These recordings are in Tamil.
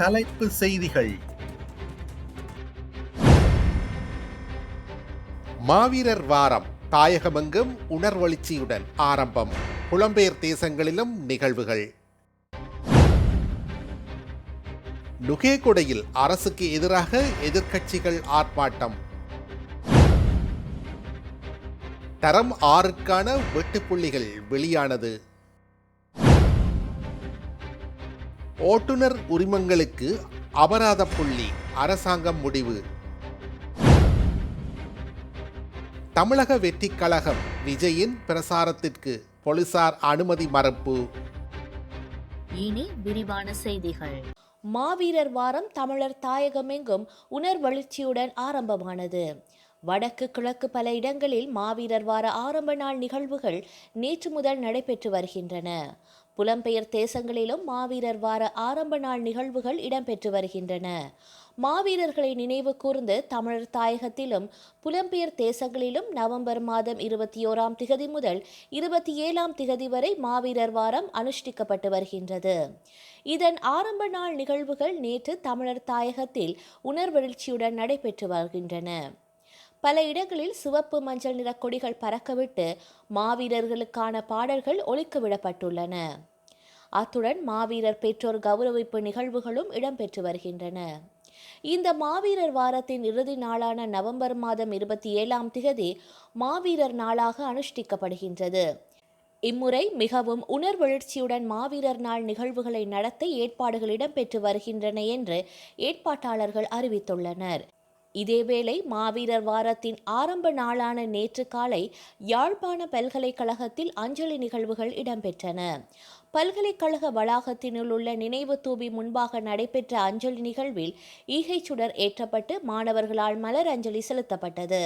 தலைப்பு செய்திகள். மாவீரர் வாரம் தாயகமெங்கும் உணர்வெழுச்சியுடன் ஆரம்பம். புலம்பெயர் தேசங்களிலும் நிகழ்வுகள். நுகேகொடையில் அரசுக்கு எதிராக எதிர்க்கட்சிகள் ஆர்ப்பாட்டம். தரம் ஆறுக்கான வெட்டுப்புள்ளிகள் வெளியானது. ஓட்டுநர் உரிமங்களுக்கு அபராத புள்ளி அரசாங்கம் முடிவு. தமிழக வெற்றிக் கழகம் விஜயின் பிரசாரத்திற்கு போலீசார் அனுமதி மறுப்பு. இனி விரிவான செய்திகள். மாவீரர் வாரம் தமிழர் தாயகமெங்கும் உணர்வெழுச்சியுடன் ஆரம்பமானது. வடக்கு கிழக்கு பல இடங்களில் மாவீரர் வார ஆரம்ப நாள் நிகழ்வுகள் நேற்று முதல் நடைபெற்று வருகின்றன. புலம்பெயர் தேசங்களிலும் மாவீரர் வார ஆரம்ப நாள் நிகழ்வுகள் இடம்பெற்று வருகின்றன. மாவீரர்களை நினைவு கூர்ந்து தமிழர் தாயகத்திலும் புலம்பெயர் தேசங்களிலும் நவம்பர் மாதம் இருபத்தி ஓராம் திகதி முதல் இருபத்தி ஏழாம் திகதி வரை மாவீரர் வாரம் அனுஷ்டிக்கப்பட்டு வருகின்றது. இதன் ஆரம்ப நாள் நிகழ்வுகள் நேற்று தமிழர் தாயகத்தில் உணர்வெழுச்சியுடன் நடைபெற்று வருகின்றன. பல இடங்களில் சிவப்பு மஞ்சள் நிற கொடிகள் பறக்கவிட்டு மாவீரர்களுக்கான பாடல்கள் ஒழிக்க விடப்பட்டுள்ளன. அத்துடன் மாவீரர் பெற்றோர் கௌரவிப்பு நிகழ்வுகளும் இடம்பெற்று வருகின்றன. இந்த மாவீரர் வாரத்தின் இறுதி நாளான நவம்பர் மாதம் இருபத்தி ஏழாம் திகதி மாவீரர் நாளாக அனுஷ்டிக்கப்படுகின்றது. இம்முறை மிகவும் உணர்வெழுச்சியுடன் மாவீரர் நாள் நிகழ்வுகளை நடத்த ஏற்பாடுகள் இடம்பெற்று வருகின்றன என்று ஏற்பாட்டாளர்கள் அறிவித்துள்ளனர். இதேவேளை மாவீரர் வாரத்தின் ஆரம்ப நாளான நேற்று காலை யாழ்ப்பாண பல்கலைக்கழகத்தில் அஞ்சலி நிகழ்வுகள் இடம்பெற்றன. பல்கலைக்கழக வளாகத்தினுள் உள்ள நினைவு தூபி முன்பாக நடைபெற்ற அஞ்சலி நிகழ்வில் ஈகை சுடர் ஏற்றப்பட்டு மாணவர்களால் மலர் அஞ்சலி செலுத்தப்பட்டது.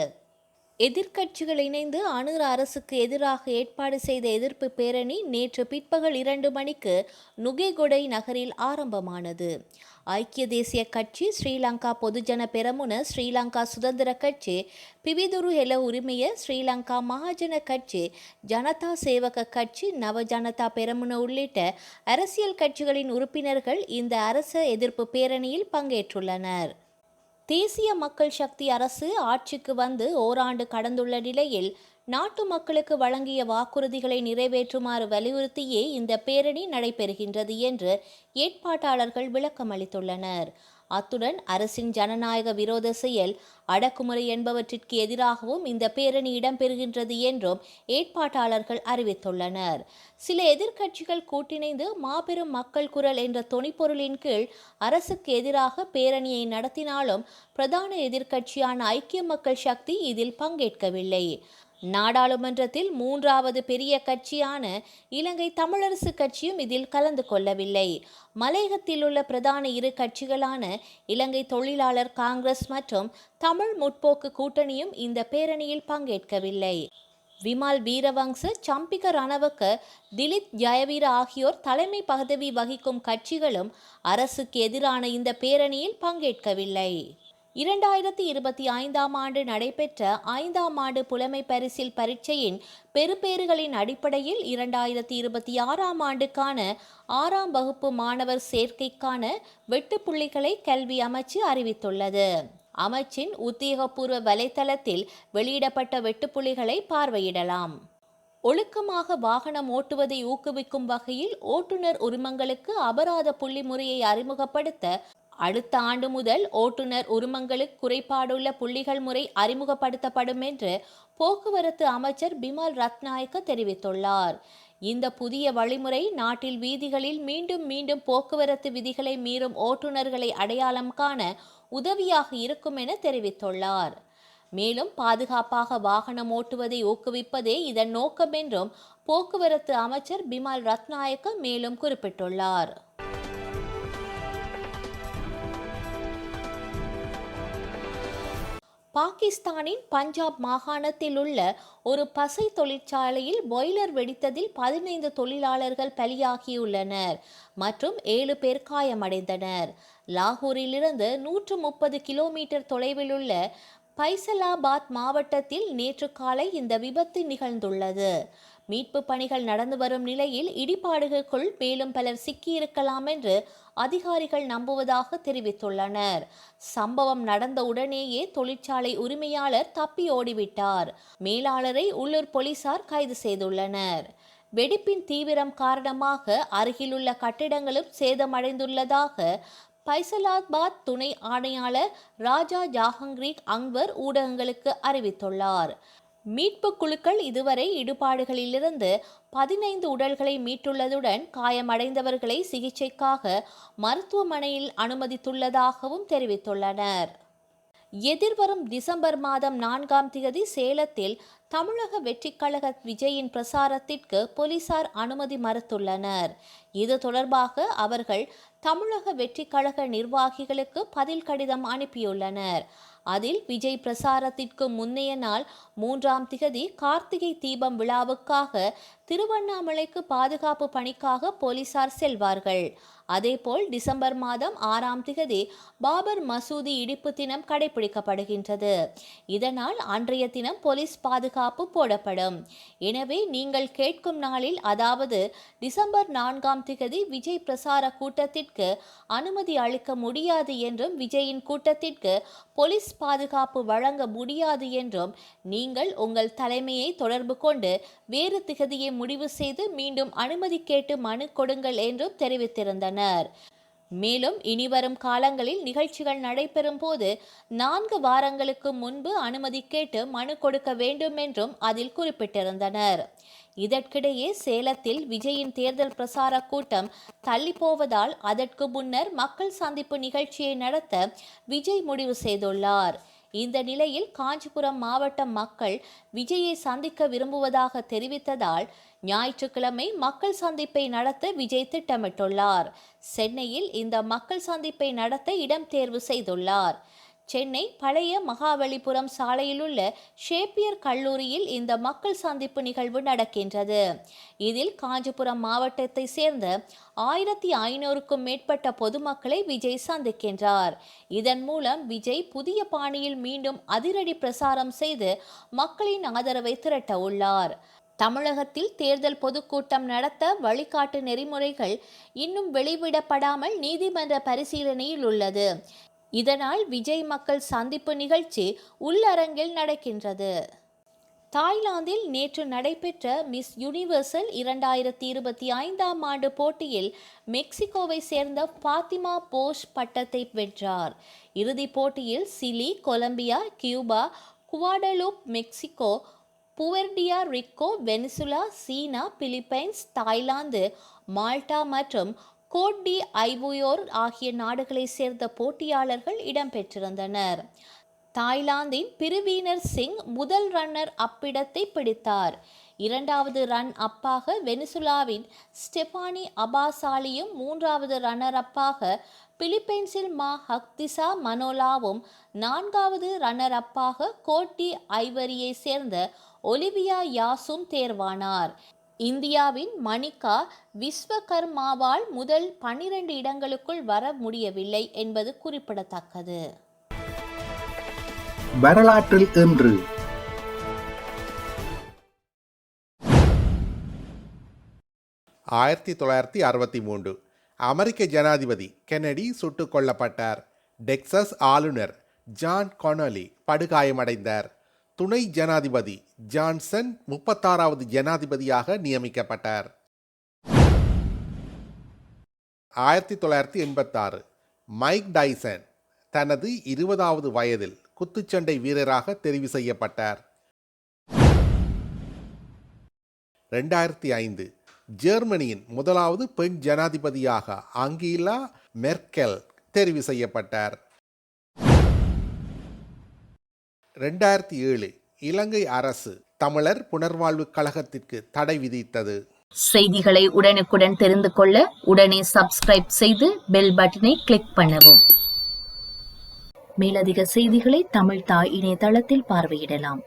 எதிர்க்கட்சிகள் இணைந்து அணுர் அரசுக்கு எதிராக ஏற்பாடு செய்த எதிர்ப்பு பேரணி நேற்று பிற்பகல் இரண்டு மணிக்கு நுகேகொடை நகரில் ஆரம்பமானது. ஐக்கிய தேசிய கட்சி ஸ்ரீலங்கா பொதுஜன பெரமுன ஸ்ரீலங்கா சுதந்திர கட்சி பிபிதுரு ஹெல உரிமைய ஸ்ரீலங்கா மகாஜன கட்சி ஜனதா சேவக கட்சி நவ ஜனதா பெரமுன உள்ளிட்ட அரசியல் கட்சிகளின் உறுப்பினர்கள் இந்த அரச எதிர்ப்பு பேரணியில் பங்கேற்றுள்ளனர். தேசிய மக்கள் சக்தி அரசு ஆட்சிக்கு வந்து ஓராண்டு கடந்துள்ள நிலையில் நாட்டு மக்களுக்கு வழங்கிய வாக்குறுதிகளை நிறைவேற்றுமாறு வலியுறுத்தியே இந்த பேரணி நடைபெறுகின்றது என்று ஏற்பாட்டாளர்கள் விளக்கம் அளித்துள்ளனர் அத்துடன் அரசின் ஜனநாயக விரோத செயல் அடக்குமுறை என்பவற்றிற்கு எதிராகவும் இந்த பேரணி இடம்பெறுகின்றது என்றும் ஏற்பாட்டாளர்கள் அறிவித்துள்ளனர். சில எதிர்க்கட்சிகள் கூட்டிணைந்து மாபெரும் மக்கள் குரல் என்ற தொனிப்பொருளின் கீழ் அரசுக்கு எதிராக பேரணியை நடத்தினாலும் பிரதான எதிர்க்கட்சியான ஐக்கிய மக்கள் சக்தி இதில் பங்கேற்கவில்லை. நாடாளுமன்றத்தில் மூன்றாவது பெரிய கட்சியான இலங்கை தமிழரசு கட்சியும் இதில் கலந்து கொள்ளவில்லை. மலையகத்தில் உள்ள பிரதான இரு கட்சிகளான இலங்கை தொழிலாளர் காங்கிரஸ் மற்றும் தமிழ் முற்போக்கு கூட்டணியும் இந்த பேரணியில் பங்கேற்கவில்லை. விமால் வீரவங்ச சம்பிக ரணவக்க திலீப் ஜெயவீர ஆகியோர் தலைமை பதவி வகிக்கும் கட்சிகளும் அரசுக்கு எதிரான இந்த பேரணியில் பங்கேற்கவில்லை. இரண்டாயிரத்தி இருபத்தி ஐந்தாம் ஆண்டு நடைபெற்ற ஐந்தாம் ஆண்டு புலமை பரிசில் பரீட்சையின் பெறுபேறுகளின் அடிப்படையில் இரண்டாயிரத்தி இருபத்தி ஆறாம் ஆண்டுக்கான ஆறாம் வகுப்பு மாணவர் சேர்க்கைக்கான வெட்டுப்புள்ளிகளை கல்வி அமைச்சு அறிவித்துள்ளது. அமைச்சின் உத்தியோகபூர்வ வலைத்தளத்தில் வெளியிடப்பட்ட வெட்டுப்புள்ளிகளை பார்வையிடலாம். ஒழுக்கமாக வாகனம் ஓட்டுவதை ஊக்குவிக்கும் வகையில் ஓட்டுநர் உரிமங்களுக்கு அபராத புள்ளி முறையை அறிமுகப்படுத்த அடுத்த ஆண்டு முதல் ஓட்டுநர் உரிமங்களுக்கு குறைபாடுள்ள புள்ளிகள் முறை அறிமுகப்படுத்தப்படும் என்று போக்குவரத்து அமைச்சர் பிமல் ரத்நாயக்க தெரிவித்துள்ளார். இந்த புதிய வழிமுறை நாட்டில் வீதிகளில் மீண்டும் மீண்டும் போக்குவரத்து விதிகளை மீறும் ஓட்டுநர்களை அடையாளம் காண உதவியாக இருக்கும் என தெரிவித்துள்ளார். மேலும் பாதுகாப்பாக வாகனம் ஓட்டுவதை ஊக்குவிப்பதே இதன் நோக்கம் என்றும் போக்குவரத்து அமைச்சர் பிமல் ரத்நாயக்க மேலும் குறிப்பிட்டுள்ளார். பாகிஸ்தானின் பஞ்சாப் மாகாணத்தில் உள்ள ஒரு பசை தொழிற்சாலையில் பாய்லர் வெடித்ததில் பதினைந்து தொழிலாளர்கள் பலியாகியுள்ளனர் மற்றும் ஏழு பேர் காயமடைந்தனர். லாகூரிலிருந்து நூற்று முப்பது கிலோமீட்டர் தொலைவில் உள்ள பைசலாபாத் மாவட்டத்தில் நேற்று காலை இந்த விபத்து நிகழ்ந்துள்ளது. மீட்பு பணிகள் நடந்து வரும் நிலையில் இடிபாடுகளுக்குள் மேலும் பலர் சிக்கியிருக்கலாம் என்று அதிகாரிகள் நம்புவதாக தெரிவித்துள்ளனர். சம்பவம் நடந்த உடனேயே தொழிற்சாலை உரிமையாளர் தப்பி ஓடிவிட்டார். மேலாளரை உள்ளூர் போலீசார் கைது செய்துள்ளனர். வெடிப்பின் தீவிரம் காரணமாக அருகிலுள்ள கட்டிடங்களும் சேதமடைந்துள்ளதாக பைசலாபாத் துணை ஆணையாளர் ராஜா ஜாஹங்கீர் அங்வர் ஊடகங்களுக்கு அறிவித்துள்ளார். மீட்பு குழுக்கள் இதுவரை இடுபாடுகளிலிருந்து பதினைந்து உடல்களை மீட்டுள்ளதுடன் காயமடைந்தவர்களை சிகிச்சைக்காக மருத்துவமனையில் அனுமதித்துள்ளதாகவும் தெரிவித்துள்ளனர். எதிர்வரும் டிசம்பர் மாதம் நான்காம் தேதி சேலத்தில் தமிழக வெற்றிக் கழக விஜயின் பிரசாரத்திற்கு போலீசார் அனுமதி மறுத்துள்ளனர். இது தொடர்பாக அவர்கள் தமிழக வெற்றிக் கழக நிர்வாகிகளுக்கு பதில் கடிதம் அனுப்பியுள்ளனர். அதில் விஜய் பிரசாரத்திற்கு முன்னைய நாள் மூன்றாம் திகதி கார்த்திகை தீபம் விழாவுக்காக திருவண்ணாமலைக்கு பாதுகாப்பு பணிக்காக போலீசார் செல்வார்கள். அதேபோல் டிசம்பர் மாதம் ஆறாம் திகதி பாபர் மசூதி இடிப்பு தினம் கடைபிடிக்கப்படுகின்றது. இதனால் அன்றைய தினம் போலீஸ் பாதுகாப்பு போடப்படும். எனவே நீங்கள் கேட்கும் நாளில் அதாவது டிசம்பர் நான்காம் திகதி விஜய் பிரசார கூட்டத்திற்கு அனுமதி அளிக்க முடியாது என்றும் விஜயின் கூட்டத்திற்கு போலீஸ் பாதுகாப்பு வழங்க முடியாது என்றும் நீங்கள் உங்கள் தலைமையை தொடர்பு கொண்டு வேறு திகதியை முடிவு செய்து மீண்டும் அனுமதி கேட்டு மனு கொடுங்கள் என்றும் தெரிவித்திருந்தனர். மேலும் இனிவரும் காலங்களில் நிகழ்ச்சிகள் நடைபெறும் போது நான்கு வாரங்களுக்கு முன்பு அனுமதி கேட்டு மனு கொடுக்க வேண்டும் என்றும் அதில் குறிப்பிட்டிருந்தனர். இதற்கிடையே சேலத்தில் விஜயின் தேர்தல் பிரசார கூட்டம் தள்ளிப்போவதால் அதற்கு முன்னர் மக்கள் சந்திப்பு நிகழ்ச்சியை நடத்த விஜய் முடிவு செய்துள்ளார். இந்த நிலையில் காஞ்சிபுரம் மாவட்ட மக்கள் விஜயை சந்திக்க விரும்புவதாக தெரிவித்ததால் ஞாயிற்றுக்கிழமை மக்கள் சந்திப்பை நடத்த விஜய் திட்டமிட்டுள்ளார். சென்னையில் இந்த மக்கள் சந்திப்பை நடத்த இடம் தேர்வு செய்துள்ளார். சென்னை பழைய மகாபலிபுரம் சாலையிலுள்ள ஷேப்பியர் கல்லூரியில் இந்த மக்கள் சந்திப்பு நிகழ்வு நடக்கின்றது. இதில் காஞ்சிபுரம் மாவட்டத்தை சேர்ந்த ஆயிரத்தி ஐநூறுக்கும் மேற்பட்ட பொதுமக்களை விஜய் சந்திக்கின்றார். இதன் மூலம் விஜய் புதிய பாணியில் மீண்டும் அதிரடி பிரசாரம் செய்து மக்களின் ஆதரவை திரட்ட உள்ளார். தமிழகத்தில் தேர்தல் பொதுக்கூட்டம் நடத்த வழிகாட்டு நெறிமுறைகள் இன்னும் வெளிவிடப்படாமல் நீதிமன்ற பரிசீலனையில் உள்ளது. இதனால் விஜய் மக்கள் சந்திப்பு நிகழ்ச்சி உள்ளரங்கில் நடக்கின்றது. தாய்லாந்தில் நேற்று நடைபெற்ற மிஸ் யுனிவர்சல் இரண்டாயிரத்தி இருபத்தி ஐந்தாம் ஆண்டு போட்டியில் மெக்சிகோவை சேர்ந்த பாத்திமா போஷ் பட்டத்தை வென்றார். இறுதிப் போட்டியில் Chile Colombia Cuba Guadeloupe Mexico Puerto Rico Venezuela China Philippines Thailand Malta மற்றும் கோட் டி ஐவோயோர் ஆகிய நாடுகளைச் சேர்ந்த போட்டியாளர்கள் இடம்பெற்றிருந்தனர். தாய்லாந்தின் பிரிவீனர் சிங் முதல் ரன்னர் அப்பிடத்தை பிடித்தார். இரண்டாவது ரன் அப்பாக வெனிசுலாவின் ஸ்டெபானி அபாசாலியும் மூன்றாவது ரன்னர் அப்பாக பிலிப்பைன்ஸில் மா ஹக்திசா மனோலாவும் நான்காவது ரன்னர் அப்பாக கோட்டி ஐவரியை சேர்ந்த ஒலிவியா யாசும் தேர்வானார். இந்தியாவின் மணிகா விஸ்வகர்மாவால் முதல் பன்னிரண்டு இடங்களுக்குள் வர முடியவில்லை என்பது குறிப்பிடத்தக்கது. வரலாற்றில் இன்று. ஆயிரத்தி தொள்ளாயிரத்தி அறுபத்தி மூன்று. அமெரிக்க ஜனாதிபதி கென்னடி சுட்டுக் கொல்லப்பட்டார். டெக்சஸ் ஆளுநர் ஜான் கொனலி படுகாயமடைந்தார். துணை ஜனாதிபதி ஜான்சன் முப்பத்தாறாவது ஜனாதிபதியாக நியமிக்கப்பட்டார். ஆயிரத்தி தொள்ளாயிரத்தி எண்பத்தாறு மைக் டைசன் தனது இருபதாவது வயதில் குத்துச்சண்டை வீரராக தெரிவு செய்யப்பட்டார். ரெண்டாயிரத்தி ஐந்து ஜெர்மனியின் முதலாவது பெண் ஜனாதிபதியாக ஆங்கிலா மெர்க்கெல் தெரிவு செய்யப்பட்டார். ரெண்டாயிரத்தி ஏழு இலங்கை அரசு தமிழர் புனர்வாழ்வு கழகத்திற்கு தடை விதித்தது. செய்திகளை உடனுக்குடன் தெரிந்து கொள்ள உடனே சப்ஸ்கிரைப் செய்து பெல் பட்டனை கிளிக் பண்ணவும். மேலதிக செய்திகளை தமிழ் தாய் இணையதளத்தில் பார்வையிடலாம்.